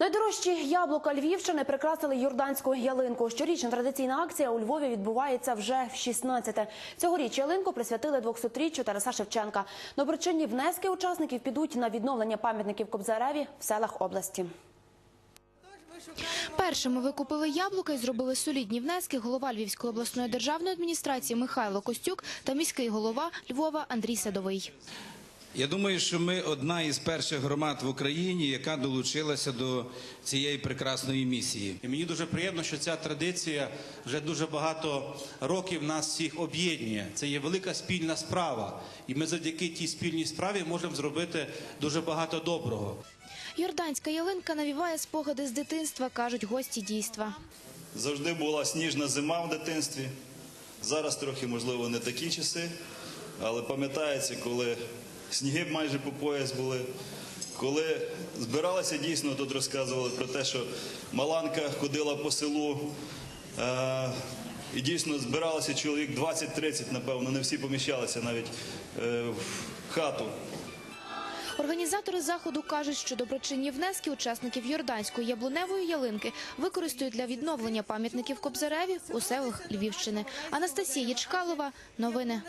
Найдорожчі яблука Львівщини прикрасили юрданську ялинку. Щорічна традиційна акція у Львові відбувається вже в 16-те. Цьогоріч ялинку присвятили 200-річчю Тараса Шевченка. Доброчинні внески учасників підуть на відновлення пам'ятників Кобзареві в селах області. Першими викупили яблука і зробили солідні внески голова Львівської обласної державної адміністрації Михайло Костюк та міський голова Львова Андрій Садовий. Я думаю, що ми одна із перших громад в Україні, яка долучилася до цієї прекрасної місії. І мені дуже приємно, що ця традиція вже дуже багато років нас всіх об'єднує. Це є велика спільна справа. І ми завдяки тій спільній справі можемо зробити дуже багато доброго. Йорданська ялинка навіває спогади з дитинства, кажуть гості дійства. Завжди була сніжна зима в дитинстві. Зараз трохи, можливо, не такі часи, але пам'ятається, коли сніги майже по пояс були. Коли збиралися дійсно, тут розказували про те, що Маланка ходила по селу. Е- і дійсно збиралося чоловік 20-30, напевно, не всі поміщалися навіть е, в хату. Організатори заходу кажуть, що доброчинні внески учасників Йорданської яблуневої ялинки використають для відновлення пам'ятників Кобзареві у селах Львівщини. Анастасія Ячкалова. Новини.